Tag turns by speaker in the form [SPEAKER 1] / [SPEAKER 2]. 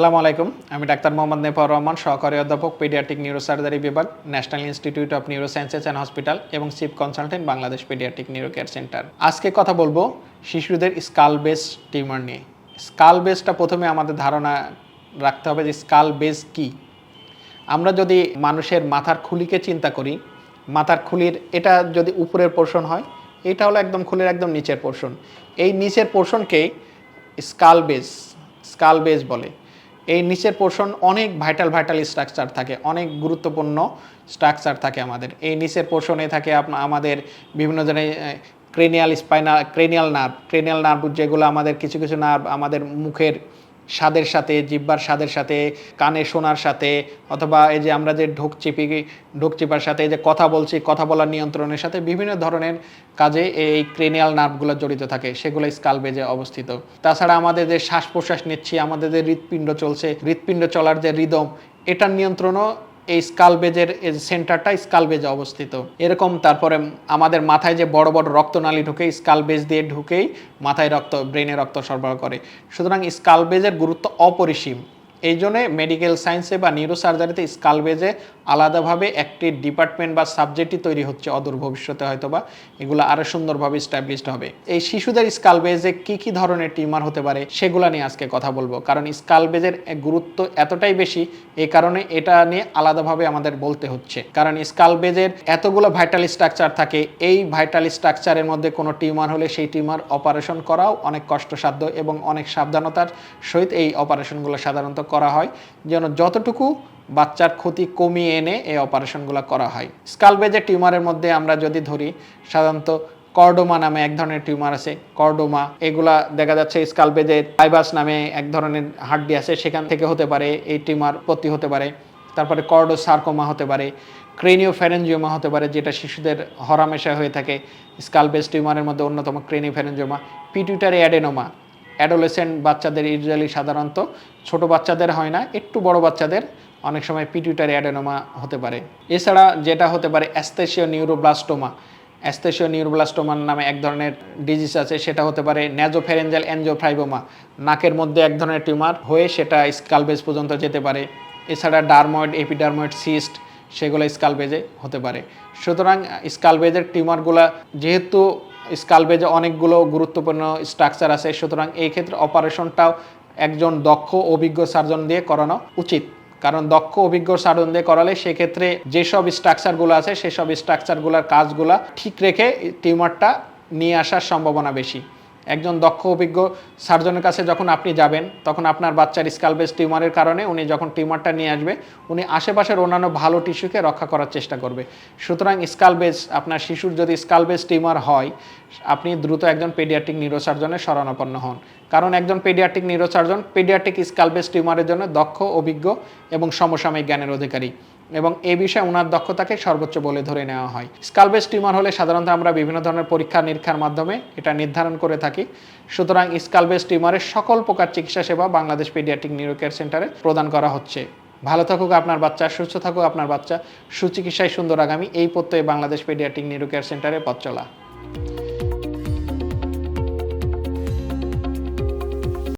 [SPEAKER 1] আসসালামু আলাইকুম। আমি ডাক্তার মোহাম্মদ নেফার রহমান, সহকারী অধ্যাপক, পেডিয়াট্রিক নিউরোসার্জারি বিভাগ, national institute of neurosciences and hospital এবং chief consultant, Bangladesh paediatric neuro care centre. আজকে কথা বলব শিশুদের স্কাল বেস টিউমার নিয়ে। স্কাল বেসটা প্রথমে আমাদের ধারণা রাখতে হবে যে স্কাল বেস কি। আমরা যদি মানুষের মাথার খুলিকে চিন্তা করি, মাথার খুলির, এটা যদি উপরের পোর্শন হয়, এটা হলো একদম খুলির একদম নিচের পোর্শন এই নিচের পোর্শনকেই স্কাল বেস স্কাল বেস বলে। এই নিচের পোর্শন অনেক ভাইটাল ভাইটাল স্ট্রাকচার থাকে, অনেক গুরুত্বপূর্ণ স্ট্রাকচার থাকে আমাদের। এই নিচের পোর্শনে থাকে আমাদের বিভিন্ন ধরনের cranial spinal cranial nerve cranial nerve যেগুলো আমাদের কিছু কিছু নার্ভ আমাদের মুখের স্বাদের সাথে, জিব্বার স্বাদের সাথে, কানে শোনার সাথে, অথবা এই যে আমরা যে ঢোক চিপি, ঢোক চিপার সাথে যে কথা বলছি, কথা বলার নিয়ন্ত্রণের সাথে বিভিন্ন ধরনের কাজে এই ক্রেনিয়াল নার্ভগুলো জড়িত থাকে, সেগুলো স্কাল বেজে অবস্থিত। তাছাড়া আমাদের যে শ্বাস প্রশ্বাস নিচ্ছি, আমাদের যে হৃৎপিণ্ড চলছে, হৃৎপিণ্ড চলার যে রিদম, এটার নিয়ন্ত্রণও এই স্কালবেজের সেন্টারটা স্কালবেজে অবস্থিত। এরকম তারপরে আমাদের মাথায় যে বড় বড় রক্তনালী ঢুকে স্কালবেজ দিয়ে ঢুকেই মাথায় রক্ত ব্রেনে রক্ত সরবরাহ করে। সুতরাং স্কালবেজের গুরুত্ব অপরিসীম। এই জন্যে মেডিকেল সায়েন্সে বা নিউরোসার্জারিতে স্কালবেজে আলাদাভাবে একটি ডিপার্টমেন্ট বা সাবজেক্টই তৈরি হচ্ছে অদূর ভবিষ্যতে হয়তো বা এগুলো আরও সুন্দরভাবে স্ট্যাবলিশড হবে। এই শিশুদের স্কালবেজে কি কি ধরনের টিউমার হতে পারে সেগুলো নিয়ে আজকে কথা বলব। কারণ স্কালবেজের গুরুত্ব এতটাই বেশি, এই কারণে এটা নিয়ে আলাদাভাবে আমাদের বলতে হচ্ছে। কারণ স্কালবেজের এতগুলো ভাইটাল স্ট্রাকচার থাকে, এই ভাইটাল স্ট্রাকচারের মধ্যে কোনো টিউমার হলে সেই টিউমার অপারেশন করাও অনেক কষ্টসাধ্য এবং অনেক সাবধানতার সহিত এই অপারেশনগুলো সাধারণত করা হয়, যেন যতটুকু বাচ্চার ক্ষতি কমিয়ে এনে এই অপারেশনগুলো করা হয়। স্কালবেজের টিউমারের মধ্যে আমরা যদি ধরি, সাধারণত কর্ডোমা নামে এক ধরনের টিউমার আছে, কর্ডোমা। এগুলা দেখা যাচ্ছে স্কালবেজের ফাইবাস নামে এক ধরনের হাড্ডি আছে, সেখান থেকে হতে পারে, এই টিউমার উৎপত্তি হতে পারে। তারপরে কর্ডো সার্কোমা হতে পারে ক্রেনিও ফ্যারেঞ্জিওমা হতে পারে, যেটা শিশুদের হরামেশা হয়ে থাকে। স্কালবেজ টিউমারের মধ্যে অন্যতম craniopharyngioma pituitary adenoma. Adolescent বাচ্চাদের ইউজুয়ালি সাধারণত, ছোট বাচ্চাদের হয় না, একটু বড় বাচ্চাদের অনেক সময় পিটুইটারি অ্যাডেনোমা হতে পারে। এছাড়া যেটা হতে পারে অ্যাস্থেশিও নিউরোব্লাস্টোমা। অ্যাস্থেশিও নিউরোব্লাস্টোমার নামে এক ধরনের ডিজিজ আছে, সেটা হতে পারে ন্যাজোফেরেঞ্জাল অ্যানজিওফ্রাইবোমা নাকের মধ্যে এক ধরনের টিউমার হয়ে সেটা স্কালবেজ পর্যন্ত যেতে পারে। এছাড়া ডার্ময়েড এপিডার্ময়েড সিস্ট সেগুলো স্কালবেজে হতে পারে। সুতরাং স্কালবেজের টিউমারগুলো যেহেতু স্কালবেজে অনেকগুলো গুরুত্বপূর্ণ স্ট্রাকচার আছে। সুতরাং এই ক্ষেত্রে অপারেশনটাও একজন দক্ষ, অভিজ্ঞ সার্জন দিয়ে করানো উচিত। কারণ দক্ষ, অভিজ্ঞ সার্জন দিয়ে করালে সেক্ষেত্রে যেসব স্ট্রাকচারগুলো আছে, সেসব স্ট্রাকচারগুলোর কাজগুলো ঠিক রেখে টিউমারটা নিয়ে আসার সম্ভাবনা বেশি। একজন দক্ষ অভিজ্ঞ সার্জনের কাছে যখন আপনি যাবেন, তখন আপনার বাচ্চার স্কালবেস টিউমারের কারণে উনি যখন টিউমারটা নিয়ে আসবে, উনি আশেপাশের অন্যান্য ভালো টিস্যুকে রক্ষা করার চেষ্টা করবে। সুতরাং স্কালবেস আপনার শিশুর যদি স্কালবেস টিউমার হয়, আপনি দ্রুত একজন পেডিয়াট্রিক নিউরোসার্জনের শরণাপন্ন হন। কারণ একজন পেডিয়াট্রিক নিউরোসার্জন পেডিয়াট্রিক স্কালবেস টিউমারের জন্য দক্ষ, অভিজ্ঞ এবং সমসাময়িক জ্ঞানের অধিকারী। এবং এ বিষয়ে ওনার দক্ষতাকে সর্বোচ্চ বলে ধরে নেওয়া হয়। স্কালবেস টিউমার হলে সাধারণত আমরা বিভিন্ন ধরনের পরীক্ষা নিরীক্ষার মাধ্যমে এটা নির্ধারণ করে থাকি। সুতরাং স্কালবেস টিউমারের সকল প্রকার চিকিৎসা সেবা বাংলাদেশ পেডিয়াট্রিক নিউরো কেয়ার সেন্টারে প্রদান করা হচ্ছে। ভালো থাকুক আপনার বাচ্চা, সুস্থ থাকুক আপনার বাচ্চা। সুচিকিৎসায় সুন্দর আগামী। এই প্রত্যয়ে বাংলাদেশ পেডিয়াট্রিক নিউরো কেয়ার সেন্টারে পথ চলা।